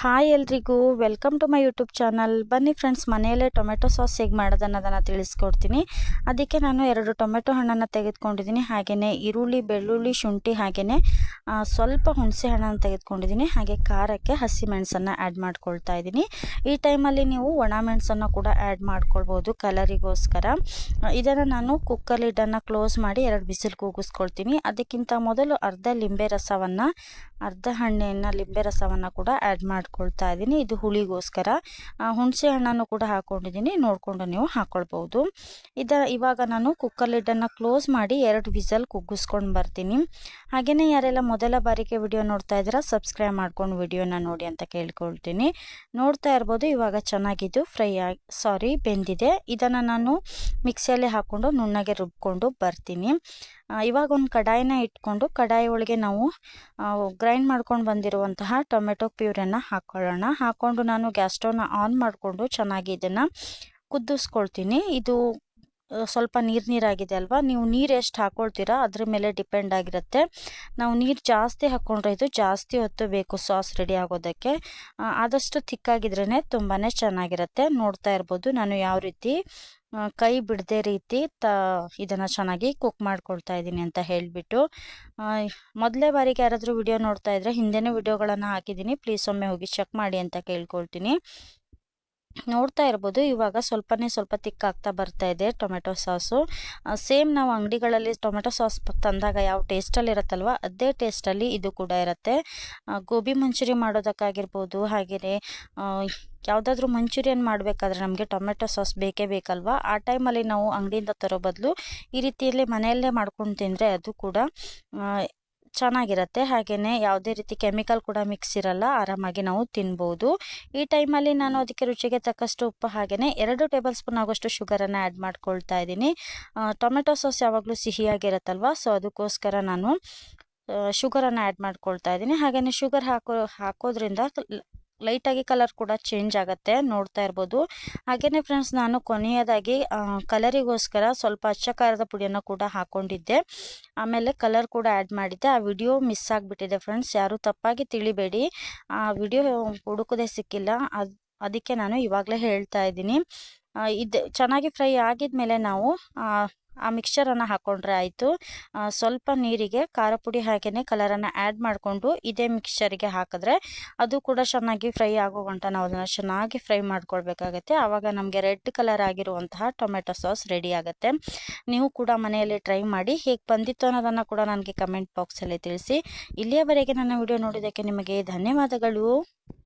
Hi ಎಲ್ರಿಗೂ, welcome to my YouTube channel. ಬನ್ನಿ friends, ಮನೆಯಲ್ಲೇ ಟೊಮೆಟೊ ಸಾಸ್ ಹೇಗೆ ಮಾಡೋದನ್ನೋದನ್ನು ತಿಳಿಸ್ಕೊಡ್ತೀನಿ. ಅದಕ್ಕೆ ನಾನು ಎರಡು ಟೊಮೆಟೊ ಹಣ್ಣನ್ನು ತೆಗೆದುಕೊಂಡಿದ್ದೀನಿ. ಹಾಗೆಯೇ ಈರುಳ್ಳಿ, ಬೆಳ್ಳುಳ್ಳಿ, ಶುಂಠಿ ಹಾಗೆಯೇ ಸ್ವಲ್ಪ ಹುಣಸೆ ಹಣ್ಣನ್ನು ತೆಗೆದುಕೊಂಡಿದ್ದೀನಿ. ಹಾಗೆ ಖಾರಕ್ಕೆ ಹಸಿಮೆಣಸನ್ನು ಆ್ಯಡ್ ಮಾಡ್ಕೊಳ್ತಾ ಇದ್ದೀನಿ. ಈ ಟೈಮಲ್ಲಿ ನೀವು ಒಣ ಮೆಣಸನ್ನು ಕೂಡ ಆ್ಯಡ್ ಮಾಡ್ಕೊಳ್ಬೋದು ಕಲರಿಗೋಸ್ಕರ. ಇದನ್ನು ನಾನು ಕುಕ್ಕರ್ ಲಿಡ್ಡನ್ನು ಕ್ಲೋಸ್ ಮಾಡಿ ಎರಡು ಬಿಸಿಲು ಕೂಗಿಸ್ಕೊಳ್ತೀನಿ. ಅದಕ್ಕಿಂತ ಮೊದಲು ಅರ್ಧ ಲಿಂಬೆ ರಸವನ್ನು ಅರ್ಧ ಹಣ್ಣಿನ ಲಿಂಬೆ ರಸವನ್ನು ಕೂಡ ಆ್ಯಡ್ ಮಾಡ್ಕೊಳ್ತಾ ಇದ್ದೀನಿ. ಇದು ಹುಳಿಗೋಸ್ಕರ. ಹುಣಸೆ ಹಣ್ಣನ್ನು ಕೂಡ ಹಾಕ್ಕೊಂಡಿದ್ದೀನಿ ನೋಡಿಕೊಂಡು ನೀವು ಹಾಕ್ಕೊಳ್ಬೋದು ಇದ, ಇವಾಗ ನಾನು ಕುಕ್ಕರ್ ಲಿಡ್ಡನ್ನು ಕ್ಲೋಸ್ ಮಾಡಿ ಎರಡು ವಿಸಲ್ ಕುಗ್ಗಿಸ್ಕೊಂಡು ಬರ್ತೀನಿ. ಹಾಗೆಯೇ ಯಾರೆಲ್ಲ ಮೊದಲ ಬಾರಿಗೆ ವಿಡಿಯೋ ನೋಡ್ತಾ ಇದ್ದೀರಾ ಸಬ್ಸ್ಕ್ರೈಬ್ ಮಾಡ್ಕೊಂಡು ವಿಡಿಯೋನ ನೋಡಿ ಅಂತ ಕೇಳ್ಕೊಳ್ತೀನಿ. ನೋಡ್ತಾ ಇರ್ಬೋದು, ಇವಾಗ ಚೆನ್ನಾಗಿದ್ದು ಫ್ರೈ ಸಾರಿ ಬೆಂದಿದೆ. ಇದನ್ನು ನಾನು ಮಿಕ್ಸಿಯಲ್ಲಿ ಹಾಕ್ಕೊಂಡು ನುಣ್ಣಗೆ ರುಬ್ಕೊಂಡು ಬರ್ತೀನಿ. ಇವಾಗ ಒಂದು ಕಡಾಯಿನ ಇಟ್ಕೊಂಡು ಕಡಾಯಿ ಒಳಗೆ ನಾವು ಗ್ರೈಂಡ್ ಮಾಡ್ಕೊಂಡು ಬಂದಿರುವಂತಹ ಟೊಮೆಟೊ ಪ್ಯೂರನ್ನು ಹಾಕ್ಕೊಳ್ಳೋಣ ಹಾಕ್ಕೊಂಡು ನಾನು ಗ್ಯಾಸ್ ಸ್ಟವ್ನ ಆನ್ ಮಾಡಿಕೊಂಡು ಚೆನ್ನಾಗಿ ಇದನ್ನು ಕುದಿಸ್ಕೊಳ್ತೀನಿ. ಇದು ಸ್ವಲ್ಪ ನೀರು ನೀರಾಗಿದೆ ಅಲ್ವಾ? ನೀವು ನೀರು ಎಷ್ಟು ಹಾಕ್ಕೊಳ್ತೀರಾ ಅದ್ರ ಮೇಲೆ ಡಿಪೆಂಡ್ ಆಗಿರುತ್ತೆ. ನಾವು ನೀರು ಜಾಸ್ತಿ ಹಾಕ್ಕೊಂಡ್ರೆ ಇದು ಜಾಸ್ತಿ ಹೊತ್ತು ಬೇಕು ಸಾಸ್ ರೆಡಿ ಆಗೋದಕ್ಕೆ. ಆದಷ್ಟು ತಿಕ್ಕಾಗಿದ್ರೇ ತುಂಬಾ ಚೆನ್ನಾಗಿರುತ್ತೆ. ನೋಡ್ತಾ ಇರ್ಬೋದು ನಾನು ಯಾವ ರೀತಿ ಕೈ ಬಿಡದೆ ರೀತಿ ತ, ಇದನ್ನು ಚೆನ್ನಾಗಿ ಕುಕ್ ಮಾಡ್ಕೊಳ್ತಾ ಇದ್ದೀನಿ ಅಂತ ಹೇಳಿಬಿಟ್ಟು. ಮೊದಲೇ ಬಾರಿಗೆ ಯಾರಾದರೂ ವಿಡಿಯೋ ನೋಡ್ತಾ ಇದ್ದರೆ ಹಿಂದೆನೇ ವಿಡಿಯೋಗಳನ್ನು ಹಾಕಿದ್ದೀನಿ. ಪ್ಲೀಸ್ ಒಮ್ಮೆ ಹೋಗಿ ಚೆಕ್ ಮಾಡಿ ಅಂತ ಕೇಳ್ಕೊಳ್ತೀನಿ. ನೋಡ್ತಾ ಇರ್ಬೋದು. ಇವಾಗ ಸ್ವಲ್ಪನೇ ಸ್ವಲ್ಪ ತಿಕ್ಕಾಗ್ತಾ ಬರ್ತಾ ಇದೆ ಟೊಮೆಟೊ ಸಾಸು. ಸೇಮ್ ನಾವು ಅಂಗಡಿಗಳಲ್ಲಿ ಟೊಮೆಟೊ ಸಾಸ್ ತಂದಾಗ ಯಾವ ಟೇಸ್ಟಲ್ಲಿ ಇರುತ್ತಲ್ವ, ಅದೇ ಟೇಸ್ಟಲ್ಲಿ ಇದು ಕೂಡ ಇರುತ್ತೆ. ಗೋಬಿ ಮಂಚೂರಿ ಮಾಡೋದಕ್ಕಾಗಿರ್ಬೋದು, ಹಾಗೆಯೇ ಯಾವುದಾದ್ರೂ ಮಂಚೂರಿಯನ್ ಮಾಡಬೇಕಾದ್ರೆ ನಮಗೆ ಟೊಮೆಟೊ ಸಾಸ್ ಬೇಕೇ ಬೇಕಲ್ವಾ? ಆ ಟೈಮಲ್ಲಿ ನಾವು ಅಂಗಡಿಯಿಂದ ತರೋ ಬದಲು ಈ ರೀತಿಯಲ್ಲಿ ಮನೆಯಲ್ಲೇ ಮಾಡ್ಕೊಂಡು ತಿಂದರೆ ಅದು ಕೂಡ ಚೆನ್ನಾಗಿರುತ್ತೆ. ಹಾಗೆಯೇ ಯಾವುದೇ ರೀತಿ ಕೆಮಿಕಲ್ ಕೂಡ ಮಿಕ್ಸ್ ಇರಲ್ಲ, ಆರಾಮಾಗಿ ನಾವು ತಿನ್ಬೋದು. ಈ ಟೈಮಲ್ಲಿ ನಾನು ಅದಕ್ಕೆ ರುಚಿಗೆ ತಕ್ಕಷ್ಟು ಉಪ್ಪು ಹಾಗೆಯೇ ಎರಡು ಟೇಬಲ್ ಸ್ಪೂನ್ ಆಗೋಷ್ಟು ಶುಗರನ್ನು ಆ್ಯಡ್ ಮಾಡ್ಕೊಳ್ತಾ ಇದ್ದೀನಿ. ಟೊಮೆಟೊ ಸಾಸ್ ಯಾವಾಗಲೂ ಸಿಹಿಯಾಗಿರುತ್ತಲ್ವ? ಸೊ, ಅದಕ್ಕೋಸ್ಕರ ನಾನು ಶುಗರನ್ನು ಆ್ಯಡ್ ಮಾಡ್ಕೊಳ್ತಾ ಇದ್ದೀನಿ. ಹಾಗೆಯೇ ಶುಗರ್ ಹಾಕೋ, ಹಾಕೋದ್ರಿಂದ ಲೈಟಾಗಿ ಕಲರ್ ಕೂಡ ಚೇಂಜ್ ಆಗುತ್ತೆ, ನೋಡ್ತಾ ಇರ್ಬೋದು. ಹಾಗೆಯೇ ಫ್ರೆಂಡ್ಸ್, ನಾನು ಕೊನೆಯದಾಗಿ ಕಲರಿಗೋಸ್ಕರ ಸ್ವಲ್ಪ ಅಚ್ಚ ಖಾರದ ಪುಡಿಯನ್ನು ಕೂಡ ಹಾಕ್ಕೊಂಡಿದ್ದೆ ಆಮೇಲೆ ಕಲರ್ ಕೂಡ ಆ್ಯಡ್ ಮಾಡಿದ್ದೆ. ಆ ವಿಡಿಯೋ ಮಿಸ್ ಆಗಿಬಿಟ್ಟಿದೆ ಫ್ರೆಂಡ್ಸ್, ಯಾರೂ ತಪ್ಪಾಗಿ ತಿಳಿಬೇಡಿ. ಆ ವಿಡಿಯೋ ಹುಡುಕೋದೇ ಸಿಕ್ಕಿಲ್ಲ. ಅದು, ಅದಕ್ಕೆ ನಾನು ಇವಾಗಲೇ ಹೇಳ್ತಾ ಇದ್ದೀನಿ. ಇದು ಚೆನ್ನಾಗಿ ಫ್ರೈ ಆಗಿದ ಮೇಲೆ ನಾವು ಆ ಮಿಕ್ಸ್ಚರನ್ನು ಹಾಕ್ಕೊಂಡ್ರೆ ಆಯಿತು. ಸ್ವಲ್ಪ ನೀರಿಗೆ ಖಾರ ಪುಡಿ ಹಾಗೆಯೇ ಕಲರನ್ನು ಆ್ಯಡ್ ಮಾಡಿಕೊಂಡು ಇದೇ ಮಿಕ್ಸ್ಚರಿಗೆ ಹಾಕಿದ್ರೆ ಅದು ಕೂಡ ಚೆನ್ನಾಗಿ ಫ್ರೈ ಆಗೋ ಗಂಟ ನಾವು ಅದನ್ನು ಚೆನ್ನಾಗಿ ಫ್ರೈ ಮಾಡ್ಕೊಳ್ಬೇಕಾಗತ್ತೆ. ಆವಾಗ ನಮಗೆ ರೆಡ್ ಕಲರ್ ಆಗಿರುವಂತಹ ಟೊಮೆಟೊ ಸಾಸ್ ರೆಡಿ ಆಗುತ್ತೆ. ನೀವು ಕೂಡ ಮನೆಯಲ್ಲಿ ಟ್ರೈ ಮಾಡಿ ಹೇಗೆ ಬಂದಿತ್ತು ಅನ್ನೋದನ್ನು ಕೂಡ ನನಗೆ ಕಮೆಂಟ್ ಬಾಕ್ಸಲ್ಲಿ ತಿಳಿಸಿ. ಇಲ್ಲಿಯವರೆಗೆ ನನ್ನ ವಿಡಿಯೋ ನೋಡಿದ್ದಕ್ಕೆ ನಿಮಗೆ ಧನ್ಯವಾದಗಳು.